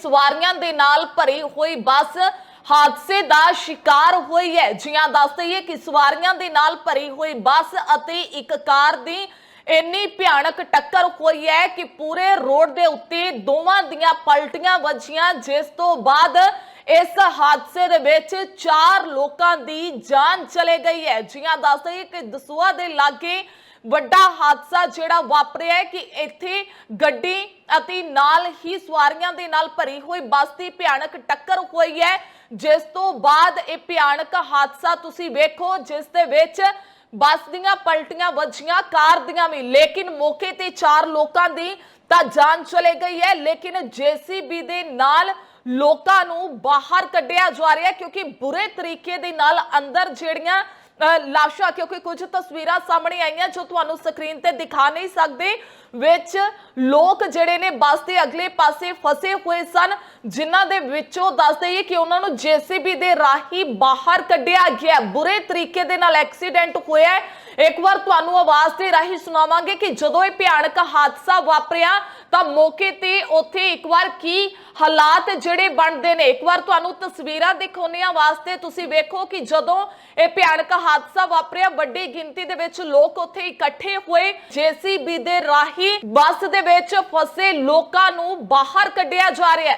ਸਵਾਰੀਆਂ ਦੇ ਨਾਲ ਭਰੀ ਹੋਈ ਬੱਸ ਹਾਦਸੇ ਦਾ ਸ਼ਿਕਾਰ ਹੋਈ ਹੈ। ਜੀਆਂ ਦੱਸ ਦਈਏ ਕਿ ਸਵਾਰੀਆਂ ਦੇ ਨਾਲ ਭਰੀ ਹੋਈ ਬੱਸ ਅਤੇ ਇੱਕ ਕਾਰ ਦੀ ਇੰਨੀ ਭਿਆਨਕ ਟੱਕਰ ਹੋਈ ਹੈ ਕਿ ਪੂਰੇ ਰੋਡ ਦੇ ਉੱਤੇ ਦੋਵਾਂ ਦੀਆਂ ਪਲਟੀਆਂ ਵੱਜੀਆਂ, ਜਿਸ ਤੋਂ ਬਾਅਦ ਇਸ ਹਾਦਸੇ ਦੇ ਵਿੱਚ ਚਾਰ ਲੋਕਾਂ ਦੀ ਜਾਨ ਚਲੇ ਗਈ ਹੈ। ਜੀਆਂ ਦੱਸ ਦਈਏ ਕਿ ਦਸੂਆ ਦੇ ਲਾਗੇ ਵੱਡਾ ਹਾਦਸਾ ਜਿਹੜਾ ਵਾਪਰਿਆ ਹੈ ਕਿ ਇੱਥੇ ਗੱਡੀ ਅਤੇ ਨਾਲ ਹੀ ਸਵਾਰੀਆਂ ਦੇ ਨਾਲ ਭਰੀ ਹੋਈ ਬੱਸ ਦੀ ਭਿਆਨਕ ਟੱਕਰ ਹੋਈ ਹੈ। ਜਿਸ ਤੋਂ ਬਾਅਦ ਇਹ ਭਿਆਨਕ ਹਾਦਸਾ ਤੁਸੀਂ ਵੇਖੋ, ਜਿਸ ਦੇ ਵਿੱਚ ਬੱਸ ਦੀਆਂ ਪਲਟੀਆਂ ਵੱਜੀਆਂ, ਕਾਰ ਦੀਆਂ ਵੀ। ਲੇਕਿਨ ਮੌਕੇ ਤੇ ਚਾਰ ਲੋਕਾਂ ਦੀ ਤਾਂ ਜਾਨ ਚਲੇ ਗਈ ਹੈ। ਲੇਕਿਨ ਜੀਸੀਬੀ ਦੇ ਨਾਲ ਲੋਕਾਂ ਨੂੰ ਬਾਹਰ ਕੱਢਿਆ ਜਾ ਰਿਹਾ ਕਿਉਂਕਿ ਬੁਰੇ ਤਰੀਕੇ ਦੇ ਨਾਲ ਅੰਦਰ ਜਿਹੜੀਆਂ ਲਾਸ਼ਾਂ ਕਿਉਂਕਿ ਕੁਝ ਤਸਵੀਰਾਂ ਸਾਹਮਣੇ ਆਈਆਂ ਜੋ ਤੁਹਾਨੂੰ ਸਕਰੀਨ ਤੇ ਦਿਖਾ ਨਹੀਂ ਸਕਦੇ, ਵਿੱਚ ਲੋਕ ਜਿਹੜੇ ਨੇ ਬੱਸ ਦੇ ਅਗਲੇ ਪਾਸੇ ਫਸੇ ਹੋਏ ਸਨ, ਜਿਨ੍ਹਾਂ ਦੇ ਵਿੱਚੋਂ ਦੱਸ ਦਈਏ ਕਿ ਉਹਨਾਂ ਨੂੰ ਜੀਸੀਬੀ ਦੇ ਰਾਹੀਂ ਬਾਹਰ ਕੱਢਿਆ ਗਿਆ ਬੁਰੇ ਤਰੀਕੇ ਦੇ ਨਾਲ ਐਕਸੀਡੈਂਟ ਹੋਇਆ ਹੈ। ਇੱਕ ਵਾਰ ਤੁਹਾਨੂੰ ਆਵਾਜ਼ ਦੇ ਰਾਹੀਂ ਸੁਣਾਵਾਂਗੇ ਕਿ ਜਦੋਂ ਇਹ ਭਿਆਨਕ ਹਾਦਸਾ ਵਾਪਰਿਆ, ਤਾਂ ਮੌਕੇ ਤੇ ਉੱਥੇ ਇੱਕ ਵਾਰ ਕੀ ਹਾਲਾਤ ਜਿਹੜੇ ਬਣਦੇ ਨੇ? ਇੱਕ ਵਾਰ ਤੁਹਾਨੂੰ ਤਸਵੀਰਾਂ ਦਿਖਾਉਣੀਆਂ ਵਾਸਤੇ ਤੁਸੀਂ ਵੇਖੋ ਕਿ ਜਦੋਂ ਇਹ ਭਿਆਨਕ ਹਾਦਸਾ ਵਾਪਰਿਆ, ਵੱਡੀ ਗਿਣਤੀ ਦੇ ਵਿੱਚ ਲੋਕ ਉੱਥੇ ਇਕੱਠੇ ਹੋਏ। ਜੀਸੀਬੀ ਦੇ ਰਾਹੀਂ ਬੱਸ ਦੇ ਵਿੱਚ ਫਸੇ ਲੋਕਾਂ ਨੂੰ ਬਾਹਰ ਕੱਢਿਆ ਜਾ ਰਿਹਾ